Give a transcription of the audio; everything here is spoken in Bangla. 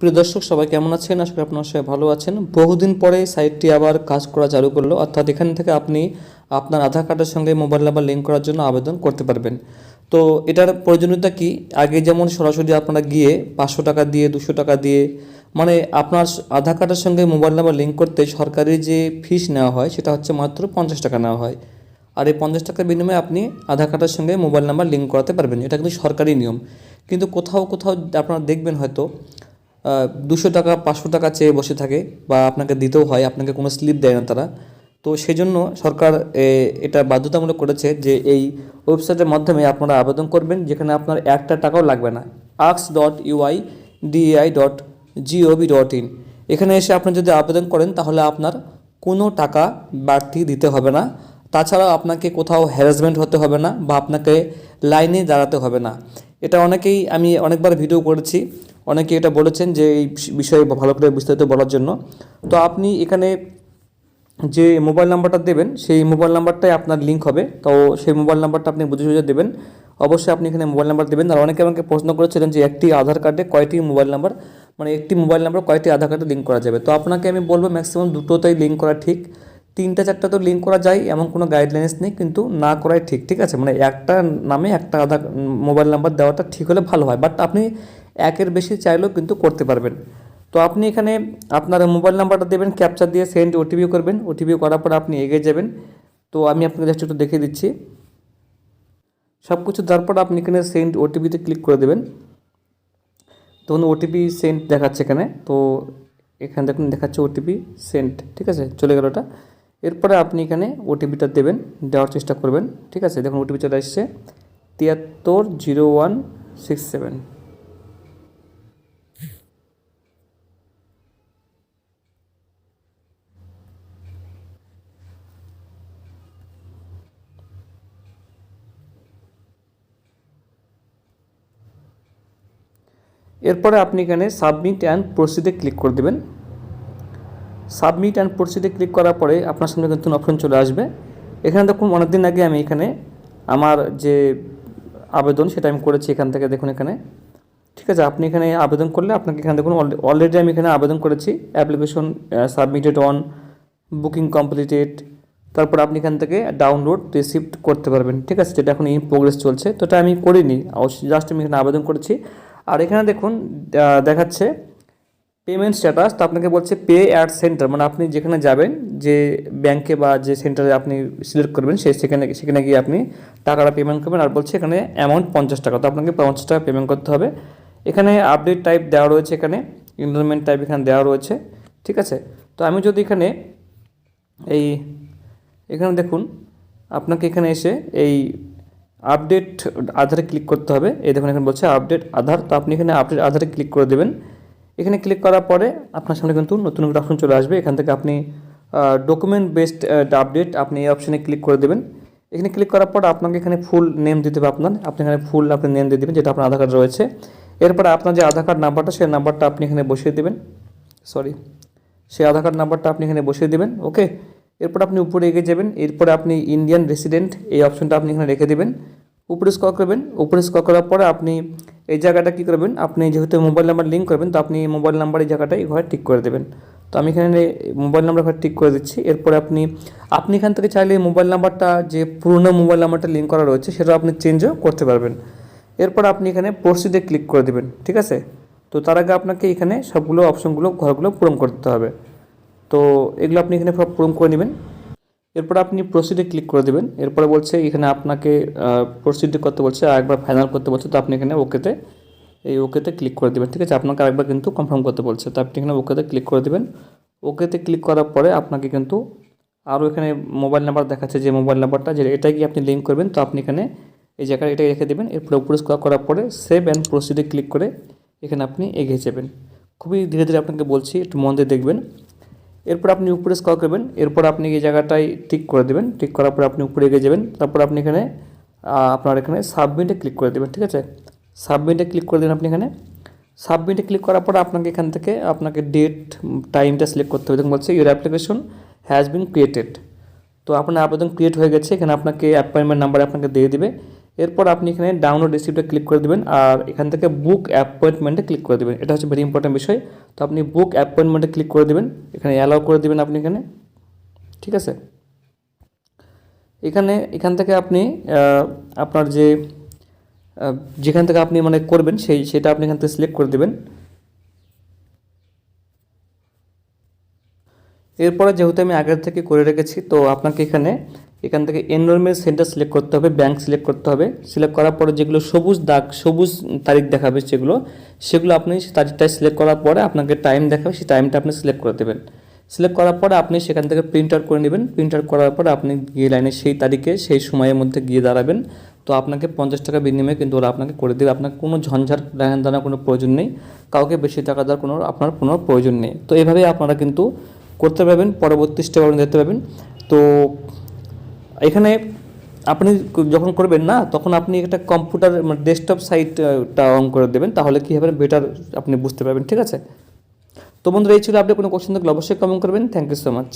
প্রিয় দর্শক, সবাই কেমন আছেন? আশা করি আপনার সবাই ভালো আছেন। বহুদিন পরে সাইটটি আবার কাজ করা চালু করল। অর্থাৎ এখান থেকে আপনি আপনার আধার কার্ডের সঙ্গে মোবাইল নাম্বার লিঙ্ক করার জন্য আবেদন করতে পারবেন। তো এটার প্রয়োজনীয়তা কি? আগে যেমন সরাসরি আপনারা গিয়ে পাঁচশো টাকা দিয়ে, দুশো টাকা দিয়ে মানে আপনার আধার কার্ডের সঙ্গে মোবাইল নাম্বার লিঙ্ক করতে সরকারি যে ফিস নেওয়া হয়, সেটা হচ্ছে মাত্র পঞ্চাশ টাকা নেওয়া হয়। আর এই পঞ্চাশ টাকার বিনিময়ে আপনি আধার কার্ডের সঙ্গে মোবাইল নাম্বার লিঙ্ক করাতে পারবেন। এটা কিন্তু সরকারি নিয়ম। কিন্তু কোথাও কোথাও আপনারা দেখবেন হয়তো দুশো টাকা, পাঁচশো টাকা চেয়ে বসে থাকে বা আপনাকে দিতেও হয়, আপনাকে কোনো স্লিপ দেয় না তারা। তো সেই জন্য সরকার এটা বাধ্যতামূলক করেছে যে এই ওয়েবসাইটের মাধ্যমে আপনারা আবেদন করবেন, যেখানে আপনার একটা টাকাও লাগবে না। আক্স dot UIDAI dot G O V dot in এখানে এসে আপনি যদি আবেদন করেন, তাহলে আপনার কোনো টাকা বাড়তি দিতে হবে না। তাছাড়াও আপনাকে কোথাও হ্যারাসমেন্ট হতে হবে না বা আপনাকে লাইনে দাঁড়াতে হবে না। এটা অনেকেই, আমি অনেকবার ভিডিও করেছি, অনেকে এটা বলেছেন যে এই বিষয়ে ভালো করে বিস্তারিত বলার জন্য। তো আপনি এখানে যে মোবাইল নাম্বারটা দেবেন, সেই মোবাইল নাম্বারটাই আপনার লিঙ্ক হবে। তো সেই মোবাইল নাম্বারটা আপনি বুঝে সুঝে দেবেন। অবশ্যই আপনি এখানে মোবাইল নাম্বার দেবেন। আর অনেকে আমাকে প্রশ্ন করেছিলেন যে একটি আধার কার্ডে কয়টি মোবাইল নাম্বার মানে একটি মোবাইল নাম্বার কয়টি আধার কার্ডে লিঙ্ক করা যাবে? তো আপনাকে আমি বলব ম্যাক্সিমাম দুটোতেই লিঙ্ক করা ঠিক। তিনটা, চারটা তো লিঙ্ক করা যায়, এমন কোনো গাইডলাইন্স নেই, কিন্তু না করাই ঠিক ঠিক আছে? মানে একটা নামে একটা আধার মোবাইল নাম্বার দেওয়াটা ঠিক হলে ভালো হয় বাট আপনি একের বেশি চাইলেও কিন্তু করতে পারবেন। তো আপনি এখানে আপনার মোবাইল নাম্বারটা দেবেন ক্যাপচার দিয়ে সেন্ড ওটিপি করবেন ওটিপি করার পর আপনি এগিয়ে যাবেন। তো আমি আপনাকে জাস্ট একটু দেখিয়ে দিচ্ছি। সব কিছু দেওয়ার পর আপনি এখানে সেন্ড ওটিপিতে ক্লিক করে দেবেন। তখন ওটিপি সেন্ড দেখাচ্ছে এখানে, তো এখানে দেখুন, দেখাচ্ছে ওটিপি সেন্ড ঠিক আছে? চলে গেল ওটা। এরপরে আপনি এখানে ওটিপিটা দেবেন, দেওয়ার চেষ্টা করবেন, ঠিক আছে? দেখুন ওটিপি চলে আসছে তিয়াত্তর জিরো ওয়ান সিক্স সেভেন। এরপরে আপনি এখানে সাবমিট অ্যান্ড প্রসিডে ক্লিক করে দেবেন। সাবমিট অ্যান্ড প্রসিডে ক্লিক করার পরে আপনার সামনে কিন্তু অপশন চলে আসবে। এখানে দেখুন, অনেকদিন আগে আমি এখানে আমার যে আবেদন সেটা আমি করেছি এখান থেকে, দেখুন এখানে। ঠিক আছে, আপনি এখানে আবেদন করলে আপনাকে এখানে দেখুন অলরেডি আমি এখানে আবেদন করেছি। Application submitted on booking completed তারপর আপনি এখান থেকে ডাউনলোড রিসিপ্ট করতে পারবেন। ঠিক আছে, যেটা এখন ইন প্রোগ্রেস চলছে। তো এটা আমি করিনি, অবশ্যই জাস্ট আমি এখানে আবেদন করেছি। আর এখানে দেখুন দেখাচ্ছে পেমেন্ট স্ট্যাটাস তো আপনাকে বলছে পে অ্যাট সেন্টার মানে আপনি যেখানে যাবেন, যে ব্যাংকে বা যে সেন্টারে আপনি সিলেক্ট করবেন সেই সেখানে সেখানে গিয়ে আপনি টাকাটা পেমেন্ট করবেন, আর বলছে এখানে অ্যামাউন্ট পঞ্চাশ টাকা, তো আপনাকে পঞ্চাশ টাকা পেমেন্ট করতে হবে। এখানে আপডেট টাইপ দেওয়া রয়েছে এখানে ইনরোলমেন্ট টাইপ এখানে দেওয়া রয়েছে, ঠিক আছে? তো আমি যদি এখানে এই, এখানে দেখুন, আপনাকে এখানে এসে এই আপডেট আধারে ক্লিক করতে হবে। এই দেখুন, এখানে বলছে আপডেট আধার, তো আপনি এখানে আপডেট আধারে ক্লিক করে দেবেন। এখানে ক্লিক করার পরে আপনার সামনে কিন্তু নতুন একটা অপশন চলে আসবে। এখান থেকে আপনি ডকুমেন্ট বেসড আপডেট আপনি এই অপশনে ক্লিক করে দেবেন। এখানে ক্লিক করার পর আপনাকে এখানে ফুল নেম দিতে হবে আপনার। আপনি এখানে ফুল আপনি নেম দিয়ে দেবেন, যেটা আপনার আধার কার্ড রয়েছে। এরপরে আপনার যে আধার কার্ড নাম্বারটা সেই নাম্বারটা আপনি এখানে বসিয়ে দেবেন। সরি সেই আধার কার্ড নাম্বারটা আপনি এখানে বসিয়ে দেবেন ওকে এরপর আপনি উপরে এগিয়ে যাবেন। এরপরে আপনি ইন্ডিয়ান রেসিডেন্ট এই অপশনটা আপনি এখানে রেখে দেবেন। উপরে স্কল করবেন। উপরে স্কল করার পরে আপনি এই জায়গাটা কী করবেন? আপনি যেহেতু মোবাইল নাম্বার লিঙ্ক করবেন, তো আপনি মোবাইল নাম্বার এই জায়গাটা এই ঘরে টিক করে দেবেন। তো আমি এখানে মোবাইল নাম্বার ঘরে ঠিক করে দিচ্ছি। এরপরে আপনি আপনি এখান থেকে চাইলে মোবাইল নাম্বারটা যে পুরনো মোবাইল নাম্বারটা লিঙ্ক করা রয়েছে সেটা আপনি চেঞ্জও করতে পারবেন। এরপর আপনি এখানে প্রসিডে ক্লিক করে দেবেন, ঠিক আছে? তো তার আগে আপনাকে এখানে সবগুলো অপশনগুলো ঘরগুলো পূরণ করতে হবে। তো এগুলো আপনি এখানে পূরণ করে নেবেন। এরপর আপনি প্রসিডে ক্লিক করে দেবেন। এরপরে বলছে, এখানে আপনাকে প্রসিড করতে বলছে, আর একবার ফাইনাল করতে বলছে, তো আপনি এখানে ওকেতে এই ওকেতে ক্লিক করে দেবেন, ঠিক আছে? আপনাকে আরেকবার কিন্তু কনফার্ম করতে বলছে, তো আপনি এখানে ওকেতে ক্লিক করে দেবেন। ওকেতে ক্লিক করার পরে আপনাকে কিন্তু আরও এখানে মোবাইল নাম্বার দেখাচ্ছে, যে মোবাইল নাম্বারটা যে এটা কি আপনি লিঙ্ক করবেন, তো আপনি এখানে এই জায়গায় এটা রেখে দেবেন। এরপরে উপরে স্কোর করার পরে সেভ অ্যান্ড প্রসিডে ক্লিক করে এখানে আপনি এগিয়ে যাবেন। খুবই ধীরে ধীরে আপনাকে বলছি, একটু মন দিয়ে দেখবেন। এরপর আপনি উপরে স্কল করবেন, এরপর আপনি এই জায়গাটায় টিক করে দেবেন। টিক করার পর আপনি উপরে এগিয়ে যাবেন, তারপর আপনি এখানে আপনার এখানে সাবমিটে ক্লিক করে দেবেন, ঠিক আছে? সাবমিটে ক্লিক করে দেবেন আপনি এখানে। সাবমিটে ক্লিক করার পর আপনাকে এখান থেকে আপনাকে ডেট টাইমটা সিলেক্ট করতে হবে। দেখুন, বলছে your application has been created তো আপনার আবেদন ক্রিয়েট হয়ে গেছে, এখানে আপনাকে অ্যাপয়েন্টমেন্ট নাম্বার আপনাকে দিয়ে দিবে। এরপর আপনি এখানে ডাউনলোড রিসিপ্টে ক্লিক করে দেবেন আর এখান থেকে বুক অ্যাপয়েন্টমেন্টে ক্লিক করে দেবেন। এটা হচ্ছে ভেরি ইম্পর্টেন্ট বিষয়। তো আপনি বুক অ্যাপয়েন্টমেন্টে ক্লিক করে দেবেন। এখানে অ্যালাউ করে দেবেন আপনি এখানে। ঠিক আছে? এখানে, এখান থেকে আপনি আপনার যে যেখান থেকে আপনি মানে করবেন সেই, সেটা আপনি এখান থেকে সিলেক্ট করে দেবেন। এরপরে যেহেতু আমি আগের থেকে করে রেখেছি, তো আপনাকে এখানে এখান থেকে এনরোলমেন্ট সেন্টার সিলেক্ট করতে হবে ব্যাংক সিলেক্ট করতে হবে। সিলেক্ট করার পরে যেগুলো সবুজ দাগ, সবুজ তারিখ দেখাবে সেগুলো সেগুলো আপনি তারিখটা সিলেক্ট করার পরে আপনাকে টাইম দেখাবে, সেই টাইমটা আপনি সিলেক্ট করে দেবেন। সিলেক্ট করার পরে আপনি সেখান থেকে প্রিন্ট আউট করে নেবেন। প্রিন্ট আউট করার পরে আপনি গিয়ে লাইনে সেই তারিখে, সেই সময়ের মধ্যে গিয়ে দাঁড়াবেন। তো আপনাকে পঞ্চাশ টাকা বিনিময়ে কিন্তু ওরা আপনাকে করে দেবে। আপনার কোনো ঝঞ্ঝাট লেখান দেওয়ার কোনো প্রয়োজন নেই। কাউকে বেশি টাকা দেওয়ার কোনো, আপনার কোনো প্রয়োজন নেই। তো এভাবেই আপনারা কিন্তু করতে পারবেন, পরবর্তী স্টেপ আপনি দেখতে পাবেন। তো এখানে আপনি যখন করবেন না, তখন আপনি একটা কম্পিউটার মানে ডেস্কটপ সাইটটা অন করে দেবেন, তাহলে কী হবে? বেটার আপনি বুঝতে পারবেন, ঠিক আছে? তো বন্ধুরা, এই ছিল আপনি কোনো কোশ্চেন থাকলে অবশ্যই কমেন্ট করবেন। Thank you so much